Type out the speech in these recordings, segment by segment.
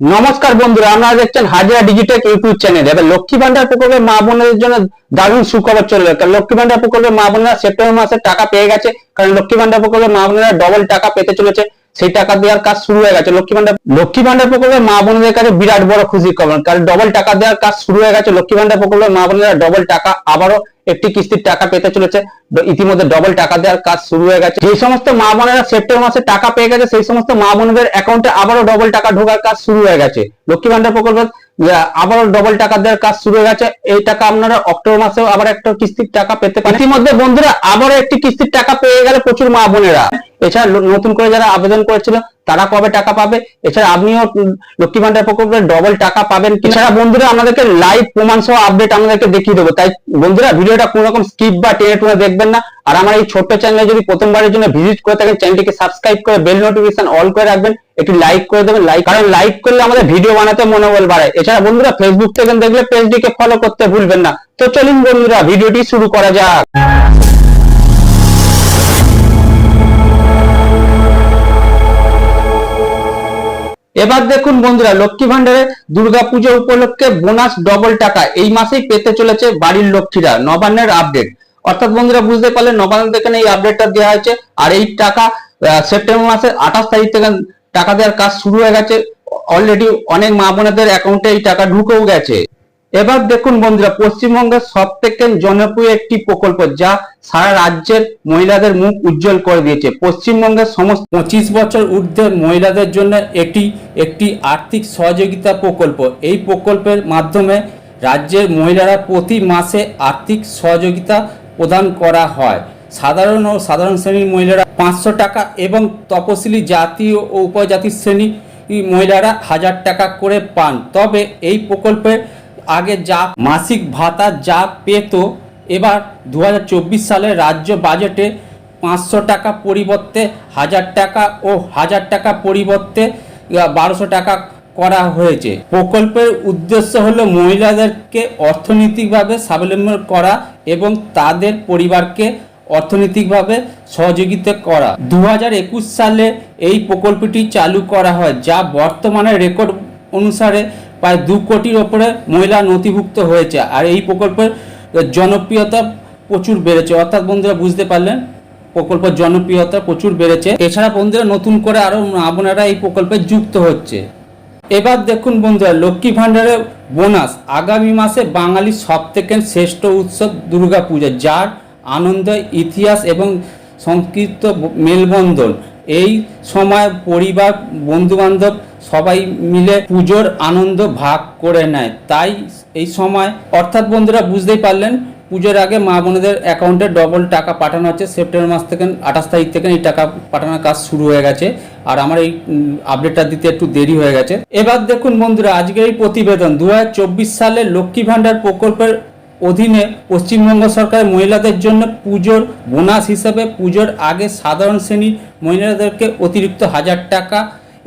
নমস্কার বন্ধুরা, আপনারা দেখছেন হাজিরা ডিজিটেক ইউটিউব চ্যানেল। এবার লক্ষ্মী ভান্ডার প্রকল্পে মা বোনদের জন্য দারুণ সুখবর চলবে কারণ লক্ষ্মী ভান্ডার প্রকল্পে মা বোনেরা সেপ্টেম্বর মাসে টাকা পেয়ে গেছে। কারণ লক্ষ্মী ভান্ডার প্রকল্পে মা বোনেরা ডবল টাকা পেতে চলেছে। সেই টাকা দেওয়ার কাজ শুরু হয়ে গেছে। লক্ষ্মী ভান্ডার লক্ষ্মী ভান্ডার প্রকল্পে মা বোনদের কাছে বিরাট বড় খুশি খবর। কারণ ডবল টাকা দেওয়ার কাজ শুরু হয়ে গেছে। লক্ষ্মী ভান্ডার প্রকল্পে মা বোনেরা ডবল টাকা আবারও একটি কিস্তির টাকা পেতে চলেছে। ইতিমধ্যে ডবল টাকা দেওয়ার কাজ শুরু হয়ে গেছে। যে সমস্ত মা বোনেরা সেপ্টেম্বর মাসে টাকা পেয়ে গেছে, সেই সমস্ত মা বোনদের অ্যাকাউন্টে আবারও ডবল টাকা ঢোকার কাজ শুরু হয়ে গেছে। লক্ষ্মী ভান্ডার প্রকল্প আবারও ডবল টাকা দেওয়ার কাজ শুরু হয়ে গেছে। এই টাকা আপনারা অক্টোবর মাসেও আবার একটা কিস্তির টাকা পেতে পারেন। ইতিমধ্যে বন্ধুরা, আবারও একটি কিস্তির টাকা পেয়ে গেলে প্রচুর মা বোনেরা। এছাড়া নতুন করে যারা আবেদন করেছিল, তারা কবে টাকা পাবে? এছাড়া আপনিও লক্ষ্মী ভান্ডার প্রকল্পের ডবল টাকা পাবেন এছাড়া বন্ধুরা, আমাদেরকে লাইভ প্রমাণ সহ আপডেট আমাদেরকে দেখিয়ে দেবো। তাই বন্ধুরা, ভিডিওটা কোনো রকম স্কিপ বা টেনে টুনে দেখবেন না। আর আমার এই ছোট্ট চ্যানেলে যদি প্রথমবারের জন্য ভিজিট করে থাকেন চ্যানেলটিকে সাবস্ক্রাইব করে বেল নোটিফিকেশন অল করে রাখবেন। একটু লাইক করে দেবেন লাইক কারণ লাইক করলে আমাদের ভিডিও বানাতে মনোবল বাড়ে এছাড়া বন্ধুরা ফেসবুক থেকে দেখলে পেজটিকে ফলো করতে ভুলবেন না। তো চলুন বন্ধুরা ভিডিওটি শুরু করা যাক। এবার দেখুন বন্ধুরা, লক্ষ্মী ভান্ডারে দুর্গাপুজো উপলক্ষে বোনাস ডবল টাকা। এই মাসেই পেতে চলেছে বাড়ির লক্ষ্মীরা নবান্নের আপডেট অর্থাৎ বন্ধুরা, বুঝতে পারলে নবান্ন থেকে এই আপডেটটা দেওয়া হয়েছে। আর এই টাকা সেপ্টেম্বর মাসের আঠাশ তারিখ থেকে টাকা দেওয়ার কাজ শুরু হয়ে গেছে। অলরেডি অনেক মা বোনেদের অ্যাকাউন্টে এই টাকা ঢুকেও গেছে। এবার দেখুন বন্ধুরা, পশ্চিমবঙ্গের সব থেকে জনপ্রিয় একটি প্রকল্প যা সারা রাজ্যের মহিলাদের মুখ উজ্জ্বল করে দিয়েছে। পশ্চিমবঙ্গের সমস্ত পঁচিশ বছর ঊর্ধ্বের মহিলাদের জন্য এটি একটি আর্থিক সহযোগিতা প্রকল্প। এই প্রকল্পের মাধ্যমে রাজ্যের মহিলারা প্রতি মাসে আর্থিক সহযোগিতা প্রদান করা হয়। সাধারণ ও সাধারণ শ্রেণির মহিলারা পাঁচশো টাকা এবং তপশিলি জাতি ও উপজাতি শ্রেণি মহিলারা হাজার টাকা করে পান। তবে এই প্রকল্পের আগে যা মাসিক ভাতা যা পেত, এবার দু হাজার চব্বিশ সালে রাজ্য বাজেটে পাঁচশো টাকা পরিবর্তে হাজার টাকা ও হাজার টাকা পরিবর্তে বারোশো টাকা করা হয়েছে। প্রকল্পের উদ্দেশ্য হলো মহিলাদেরকে অর্থনৈতিকভাবে স্বাবলম্বী করা এবং তাদের পরিবারকে অর্থনৈতিকভাবে সহযোগিতা করা। দু হাজার একুশ সালে এই প্রকল্পটি চালু করা হয়, যা বর্তমানে রেকর্ড অনুসারে প্রায় দু কোটির ওপরে মহিলা নথিভুক্ত হয়েছে। আর এই প্রকল্পের জনপ্রিয়তা প্রচুর বেড়েছে। অর্থাৎ বন্ধুরা বুঝতে পারলেন, প্রকল্পের জনপ্রিয়তা প্রচুর বেড়েছে। এছাড়া বন্ধুরা নতুন করে আরও বোনেরা এই প্রকল্পে যুক্ত হচ্ছে। এবার দেখুন বন্ধুরা, লক্ষ্মী ভাণ্ডারের বোনাস। আগামী মাসে বাঙালির সব থেকে শ্রেষ্ঠ উৎসব দুর্গাপূজা, যার আনন্দ, ইতিহাস এবং সংস্কৃত মেলবন্ধন। এই সময় পরিবার, বন্ধুবান্ধব সবাই মিলে পুজোর আনন্দ ভাগ করে নেয়। তাই এই সময়, অর্থাৎ বন্ধুরা বুঝতেই পারলেন, পুজোর আগে মা বোনেদের অ্যাকাউন্টে ডবল টাকা পাঠানো হচ্ছে। সেপ্টেম্বর মাস থেকে, আঠাশ তারিখ থেকে এই টাকা পাঠানোর কাজ শুরু হয়ে গেছে। আর আমার এই আপডেটটা দিতে একটু দেরি হয়ে গেছে। এবার দেখুন বন্ধুরা, আজকের এই প্রতিবেদন দু হাজার চব্বিশ সালে লক্ষ্মী ভাণ্ডার প্রকল্পের অধীনে পশ্চিমবঙ্গ সরকার মহিলাদের জন্য পুজোর বোনাস হিসেবে পুজোর আগে সাধারণ শ্রেণির মহিলাদেরকে অতিরিক্ত হাজার টাকা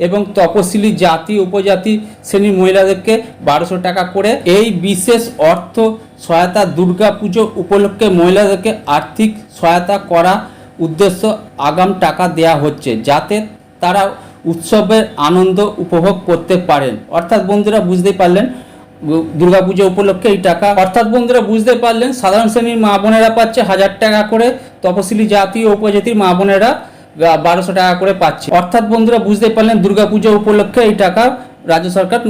এবং তপশিলি জাতি, উপজাতি, শ্রেণির মহিলাদেরকে বারোশো টাকা করে। এই বিশেষ অর্থ সহায়তা দুর্গা পুজো উপলক্ষে মহিলাদেরকে আর্থিক সহায়তা করা উদ্দেশ্য আগাম টাকা দেয়া হচ্ছে, যাতে তারা উৎসবের আনন্দ উপভোগ করতে পারেন। অর্থাৎ বন্ধুরা বুঝতে পারলেন দুর্গাপুজো উপলক্ষে এই টাকা। অর্থাৎ বন্ধুরা বুঝতে পারলেন, সাধারণ শ্রেণির মা বোনেরা পাচ্ছে হাজার টাকা করে। তপশিলি জাতি ও উপজাতির মা বোনেরা বারোশো টাকা করে পাচ্ছে। অর্থাৎ বন্ধুরা বুঝতে পারলেন দুর্গাপুজো উপলক্ষে এই টাকা রাজ্য সরকার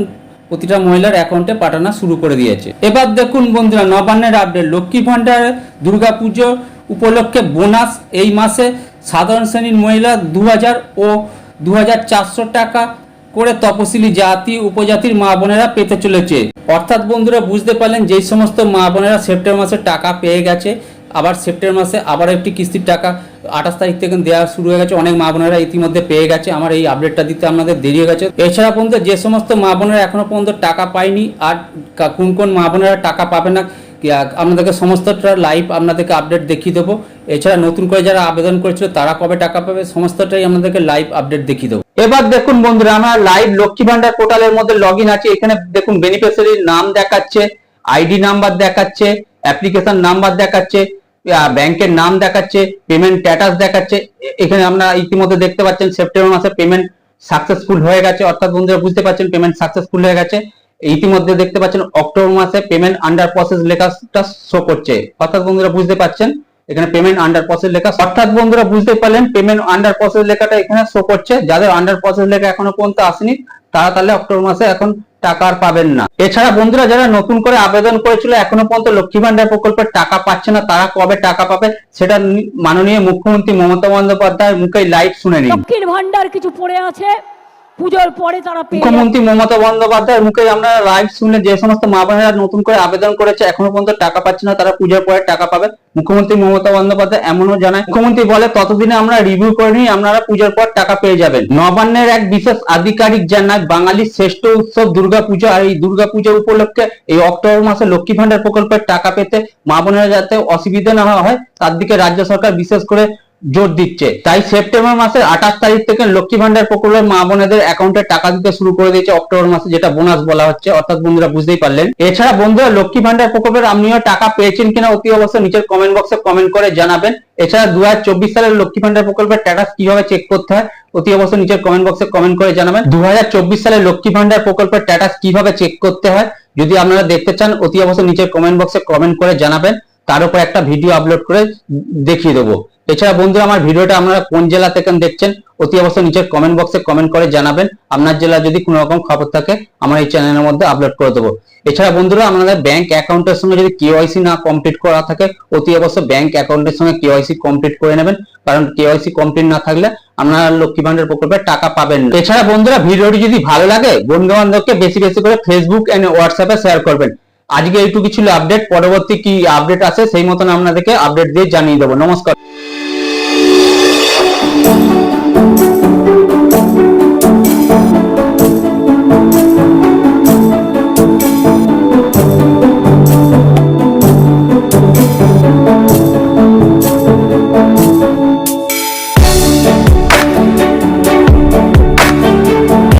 প্রতিটা মহিলার অ্যাকাউন্টে পাঠানো শুরু করে দিয়েছে। এবার দেখুন বন্ধুরা, নবান্নের আপডেট লক্ষ্মী ভাণ্ডারে দুর্গাপুজো উপলক্ষে বোনাস এই মাসে সাধারণ শ্রেণির মহিলা দু হাজার ও দু হাজার চারশো টাকা করে তপশিলি জাতি, উপজাতির মা বোনেরা পেতে চলেছে। অর্থাৎ বন্ধুরা বুঝতে পারলেন যেই সমস্ত মা বোনেরা সেপ্টেম্বর মাসে টাকা পেয়ে গেছে আবার সেপ্টেম্বর মাসে আবার একটি কিস্তির টাকা আঠাশ তারিখ থেকে দেওয়া শুরু হয়ে গেছে। অনেক মা বোনেরা ইতিমধ্যে পেয়ে গেছে। আমার এই আপডেটটা দিতে আপনাদের দেরি হয়ে গেছে। এছাড়া পর্যন্ত যে সমস্ত মা বোনেরা এখনও পর্যন্ত টাকা পায়নি আর কোন কোন মা বোনেরা টাকা পাবে না আপনাদেরকে সমস্তটা লাইভ আপনাদেরকে আপডেট দেখিয়ে দেবো। এছাড়া নতুন করে যারা আবেদন করেছিল তারা কবে টাকা পাবে সমস্তটাই আপনাদেরকে লাইভ আপডেট দেখিয়ে দেবো। এবার দেখুন বন্ধুরা, আমরা লাইভ লক্ষ্মী ভান্ডার পোর্টালের মধ্যে লগ আছে। এখানে দেখুন বেনিফিশিয়ারির নাম দেখাচ্ছে আইডি নাম্বার দেখাচ্ছে অ্যাপ্লিকেশন নাম্বার দেখাচ্ছে। ব্যাংকের নাম দেখাচ্ছে পেমেন্ট স্ট্যাটাস দেখাচ্ছে। এখানে আমরা ইতিমধ্যে দেখতে পাচ্ছেন সেপ্টেম্বর মাসে পেমেন্ট সাকসেসফুল হয়ে গেছে। অর্থাৎ বন্ধুরা বুঝতে পারছেন পেমেন্ট সাকসেসফুল হয়ে গেছে। ইতিমধ্যে দেখতে পাচ্ছেন অক্টোবর মাসে পেমেন্ট আন্ডার প্রসেস লেখাটা শো করছে। অর্থাৎ বন্ধুরা বুঝতে পারছেন, এখানে পেমেন্ট আন্ডার প্রসেস লেখা। অর্থাৎ বন্ধুরা বুঝতে পারলেন পেমেন্ট আন্ডার প্রসেস লেখাটা এখানে শো করছে। যাদের আন্ডার প্রসেস লেখা এখনও পর্যন্ত আসেনি, তারা তাহলে অক্টোবর মাসে এখন টাকা আর পাবেন না। এছাড়া বন্ধুরা, যারা নতুন করে আবেদন করেছিল, এখনও পর্যন্ত লক্ষ্মী ভান্ডার প্রকল্পের টাকা পাচ্ছে না, তারা কবে টাকা পাবে, সেটা মাননীয় মুখ্যমন্ত্রী মমতা বন্দ্যোপাধ্যায়ের মুখে লাইভ শুনে নিন। লক্ষ্মীর ভান্ডার কিছু পড়ে আছে? পুজোর পরে তারা মুখ্যমন্ত্রী মমতা বন্দ্যোপাধ্যায়ের মুখে আমরা লাইভ শুনে যে সমস্ত মা বোনেরা নতুন করে আবেদন করেছে, এখনও পর্যন্ত টাকা পাচ্ছে না, তারা পুজোর পরে টাকা পাবে। মুখ্যমন্ত্রী মমতা বন্দ্যোপাধ্যায় এমনও জানায়, মুখ্যমন্ত্রী বলে, ততদিনে আমরা রিভিউ করে নিই, আপনারা পুজোর পর টাকা পেয়ে যাবেন। নবান্নের এক বিশেষ আধিকারিক জানায়, বাঙালির শ্রেষ্ঠ উৎসব দুর্গাপূজা, আর এই দুর্গাপূজা উপলক্ষে এই অক্টোবর মাসে লক্ষ্মী ভান্ডার প্রকল্পের টাকা পেতে মা বোনেরা যাতে অসুবিধা না হয়, তার দিকে রাজ্য সরকার বিশেষ করে জোর দিচ্ছে। তাই সেপ্টেম্বর মাসের আঠাশ তারিখ থেকে লক্ষ্মী ভান্ডার প্রকল্পের মা বোনেদের অ্যাকাউন্টে টাকা দিতে শুরু করে দিয়েছে অক্টোবর মাসে, যেটা বোনাস বলা হচ্ছে। অর্থাৎ বন্ধুরা বুঝতেই পারলেন। এছাড়া বন্ধুরা, লক্ষ্মী ভান্ডার প্রকল্পের আপনিও টাকা পেয়েছেন কিনা অতি অবশ্যই নিচের কমেন্ট বক্সে কমেন্ট করে জানাবেন। এছাড়া দু হাজার চব্বিশ সালের লক্ষ্মী ভান্ডার প্রকল্পের স্ট্যাটাস কীভাবে চেক করতে হয়, অতি অবশ্যই নিচের কমেন্ট বক্সে কমেন্ট করে জানাবেন। দু হাজার চব্বিশ সালে লক্ষ্মী ভান্ডার প্রকল্পের স্ট্যাটাস কীভাবে চেক করতে হয়, যদি আপনারা দেখতে চান, অতি অবশ্যই নিচের কমেন্ট বক্সে কমেন্ট করে জানাবেন। তার উপর একটা ভিডিও আপলোড করে দেখিয়ে দেবো। এছাড়া বন্ধুরা, আমার ভিডিওটা আপনারা কোন জেলা থেকে দেখছেন, অতি অবশ্যই নিচের কমেন্ট বক্সে কমেন্ট করে জানাবেন। আপনার জেলা যদি কোনো রকম খবর থাকে, আমার এই চ্যানেলের মধ্যে আপলোড করে দেবো। এছাড়া বন্ধুরা আপনাদের ব্যাংক অ্যাকাউন্টের সঙ্গে যদি কেওয়াইসি না কমপ্লিট করা থাকে, অতি অবশ্যই ব্যাংক অ্যাকাউন্টের সঙ্গে কেওয়াইসি কমপ্লিট করে নেবেন। কারণ কেওয়াইসি কমপ্লিট না থাকলে আপনারা লক্ষ্মী ভান্ডার প্রকল্পে টাকা পাবেন এছাড়া বন্ধুরা ভিডিওটি যদি ভালো লাগে বন্ধু বান্ধবকে বেশি বেশি করে ফেসবুক এন্ড হোয়াটসঅ্যাপে শেয়ার করবেন। আজকে এইটুকু ছিল আপডেট পরবর্তী কি আপডেট আছে সেই মতন আপনাদেরকে আপডেট দিয়ে জানিয়ে দেবো। নমস্কার।